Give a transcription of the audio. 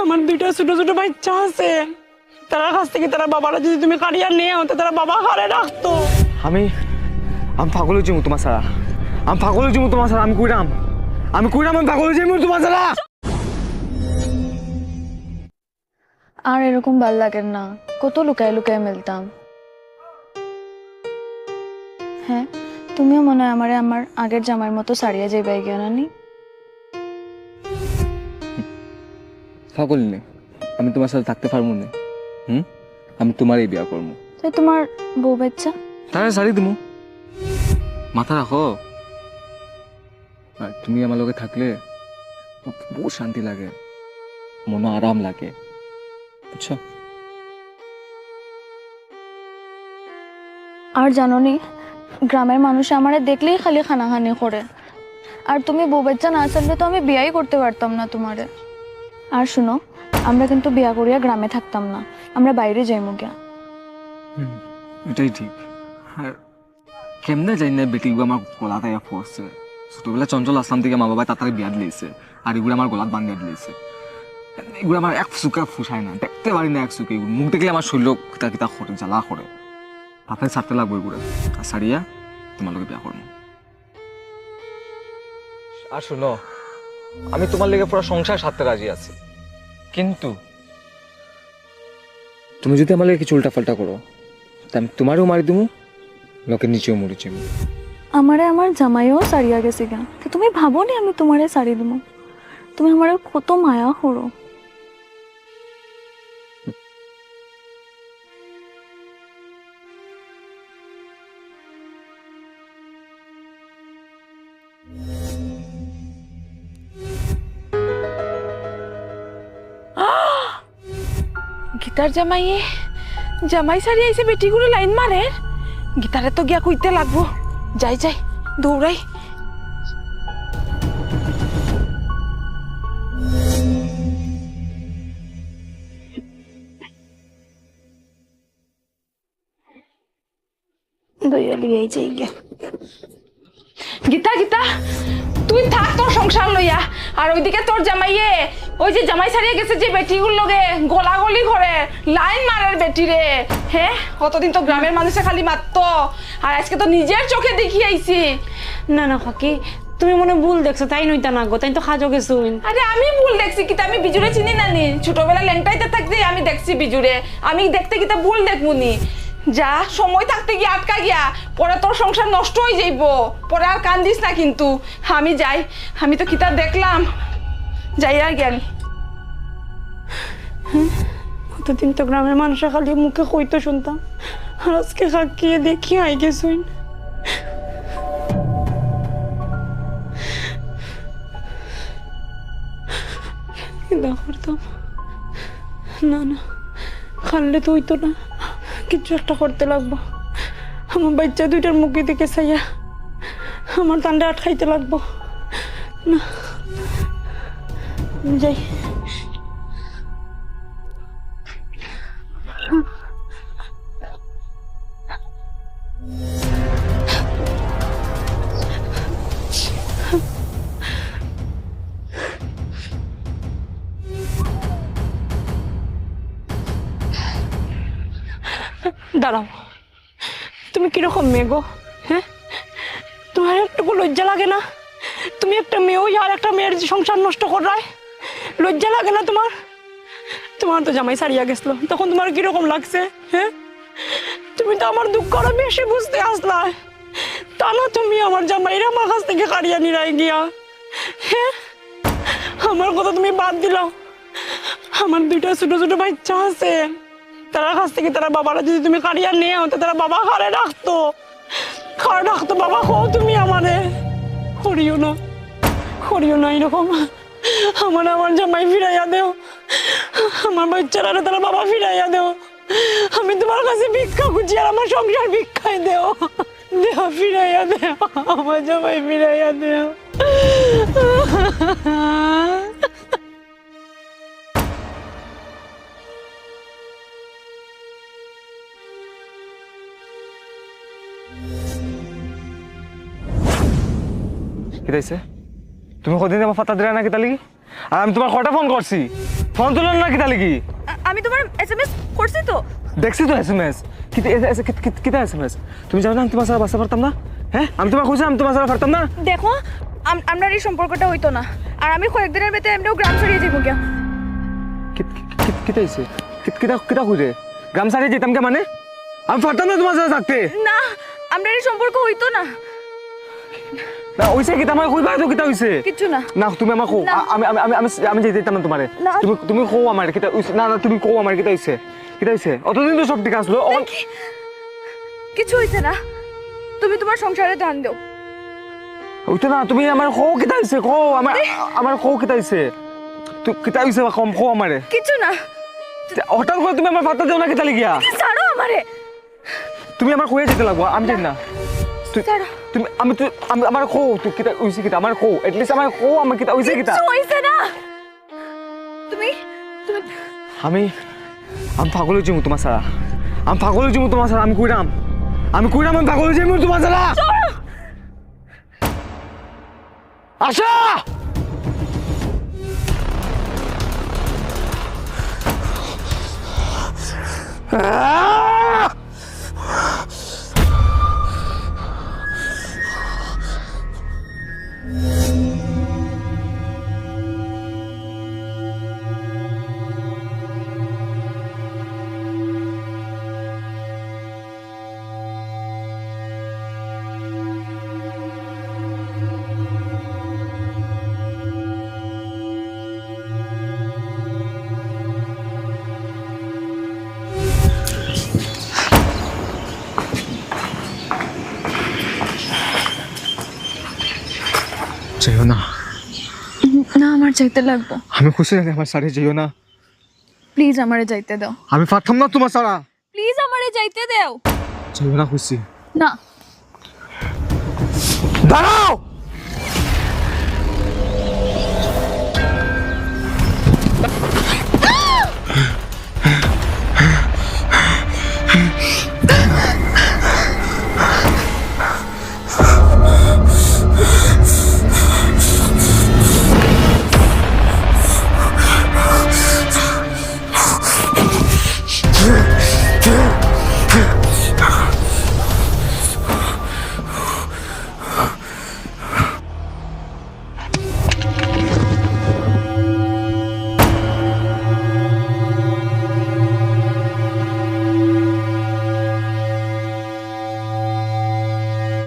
আমার দুইটা ছোট ছোট বাচ্চা আছে। তারা কাছ থেকে তারা বাবারা যদি তুমি কারিয়া নিয়ে তো তারা বাবা ঘরে রাখতো। আমি আমি পাগল হয়েছি তোমার সারা। আমি পাগল হয়েছি তোমার সারা আমি কইরাম। আমি কইরাম আমি পাগল হয়েছি তোমার ছাড়া আর এরকম ভালো লাগে না। কত লুকায় লুকায় মিলতাম। হ্যাঁ তুমিও মনে হয় আমারে আমার আগের জামার মতো সারিয়ে যাইবাই গিয়া নানি? পাগল নে। আমি তোমার সাথে থাকতে পারব না। হুম? আমি তোমারই বিয়া করব। তাই তোমার বউ বাচ্চা? তাহলে শাড়ি দিমু। মাথা রাখো। আর তুমি আমার লগে থাকলে বহুত শান্তি লাগে। মনে আরাম লাগে। বুঝছ? আর জানো নি গ্রামের মানুষ আমারে দেখলেই খালি খানাখানি করে। আর তুমি বউ বাচ্চা না থাকলে তো আমি বিয়াই করতে পারতাম না তোমারে। আর শুনো, আমরা কিন্তু বিয়া করিয়া গ্রামে থাকতাম না। আমরা বাইরে যাইমু গিয়া। এটাই ঠিক। আর কেমনে জানি না বেটিগুলো আমার গলা তাইয়া পড়ছে। ছোটবেলা চঞ্চল আসলাম থেকে মা বাবা তাড়াতাড়ি বিয়া দিয়েছে, আর এগুলো আমার গলাত বান্ধিয়ে দিয়েছে। এগুলো আমার এক সুকা ফুসায় না, দেখতে পারি না এক সুকে মুখ দেখলে আমার শরীর কিতা কিতা করে জ্বালা করে তাতে ছাড়তে লাগবো এগুলো। আর সারিয়া তোমার লোকে বিয়া করব। আর শুনো, আমি তোমার লেগে পুরো সংসার সারতে রাজি আছি। কিন্তু তুমি যদি আমার কিছু উল্টা পাল্টা করো তা আমি তোমারও মারি দেবো লোকের নিচেও মরে যাব আমারে আমার জামাইও সারিয়া গেছে গা। তো তুমি ভাবো নি আমি তোমারে সারি দেবো তুমি আমার কত মায়া করো। গীতার জামাইয়ে, জামাই সারি আইসে বেটিগুলো লাইন মারে গীতারে তো গিয়া কইতে লাগবো। যাই যাই দৌড়াই দইয়ালি এই যাই গে গীতা গীতা! তুই থাক তোর সংসার লইয়া। আর ওইদিকে তোর জামাইয়ে ওই যে জামাই সারিয়ে গেছে যে বেটিগুলো লগে গোলাগলি করে লাইন মারার বেটি রে। হ্যাঁ কতদিন তো গ্রামের মানুষে খালি মারতো আর আজকে তো নিজের চোখে দেখি আইছি। না না কাকি তুমি মনে ভুল দেখছ তাই নইতা না গো তাই তো খাজো গেছো। আরে আমি ভুল দেখছি কিতা আমি বিজুরে চিনি না নি। ছোটবেলা ল্যাংটাইতে থাকতে আমি দেখছি বিজুরে। আমি দেখতে কিতা ভুল দেখমুনি যা, সময় থাকতে গিয়ে আটকা গিয়া, পরে তোর সংসার নষ্ট হয়ে যাইব। পরে আর কান্দিস না কিন্তু। আমি যাই, আমি তো কিতা দেখলাম। যাই আর জ্ঞান। কতদিন তো গ্রামের মানুষের খালি মুখে কইতো শুনতাম। আর আজকে খাকিয়ে দেখি আই গেছুন করতাম। না না, খাললে তো হইতো না। কিছু একটা করতে লাগবো। আমার বাচ্চা দুইটার মুখে দিকে চাইয়া আমার তান্ডা আটকাইতে লাগবো। না যাই। দাঁড়াও। তুমি কীরকম মেয়ে গো হ্যাঁ? তোমার একটু লজ্জা লাগে না? তুমি একটা মেয়ে ওই আর একটা মেয়ের সংসার নষ্ট করায়? লজ্জা লাগে না তোমার? তোমার তো জামাই সারিয়া গেছিল, তখন তোমার কীরকম লাগছে হ্যাঁ? তুমি তো আমার দুঃখ আরও বেশি বুঝতে আসলা। তা না তুমি আমার জামাইরা আমার কাছ থেকে কারিয়া নিরাই গিয়া হ্যাঁ? আমার কথা তুমি বাদ দিলাও। আমার দুইটা ছোট ছোট বাচ্চা আছে। তারা কাছ থেকে তারা বাবারা যদি তুমি কারিয়া নিয়ে তো তারা বাবা ঘরে রাখতো ঘরে রাখতো বাবা হো তুমি আমারে? করিও না করিও না, এরকম আমার আমার জামাই ফিরাইয়া দেও। আমার বাচ্চারা তারা বাবা ফিরাইয়া দেও। আমি তোমার কাছে ভিক্ষা খুঁজি আর আমার সংসার ভিক্ষায় দেও। দেহ ফিরাইয়া দেও, আমার জামাই ফিরাইয়া দেও। কি তাইছে তুমি কদিন আমার ফাতা দিলে না কি তালি আর আমি তোমার কটা ফোন করছি ফোন তুলেন না কিতা লাগি আমি তোমার এস এম এস করছি তো দেখছি তো এস এম এস কিতা এস এম এস তুমি জানো না আমি তোমার সাথে বাঁচতে পারতাম না? হ্যাঁ আমি তোমার খুঁজছি আমি তোমার সাথে পারতাম না? দেখো আম- আমরা এই সম্পর্কটা হইতো না। আর আমি কয়েকদিনের ভেতরে এমনিও গ্রাম ছড়িয়ে যাব গিয়া কিতা হয়েছে কিতা কিতা খুঁজে গ্রাম সারিয়ে যেতাম কে মানে? আমি পারতাম না তোমার সাথে থাকতে না আমরা এই সম্পর্ক হইতো না। না হইছে কিতা আমার কইবা তো কিতা হইছে কিচ্ছু না। না তুমি আমাক কও আমি আমি আমি আমি আমি যেতে দিতাম না। তোমারে তুমি তুমি কও আমার কিতা না না তুমি কও আমার কিতা হইছে কিতা হইছে অতদিন তো সব ঠিক আসলো অন কিছু হইছে না। তুমি তোমার সংসারে ধ্যান দাও ওইতো না তুমি আমার কও কিতা হইছে কও আমার আমার কও কিতা হইছে তুই কিতা হইছে বা কম কও আমারে কিছু না। হঠাৎ করে তুমি আমার পাত্তা দেও না কিতা লাগিয়া? ছাড়ো আমারে তুমি আমার কইয়া যেতে লাগবো আমি জানি না। তুমি আমি তুই আমি আমার কও তুই কিতা হইছে কিতা? আমার কও এটলিস্ট আমার কও আমার কিতা হইছে কিতা? হইছে না। তুমি তুমি আমি আমি পাগল হয়েছি তোমার সারা আমি পাগল হয়েছি তোমার সারা আমি কইরাম। আমি কইরাম আমি পাগল হয়েছি তোমার সারা আশা! আহ! যেও না। না আমার যাইতে লাগবো। আমি খুশি আছি আমার সারে যেও না। প্লিজ আমারে যাইতে দাও। আমি পারতাম না তোমার সারা। প্লিজ আমারে যাইতে দাও। যেও না খুশি। না। দাঁড়াও!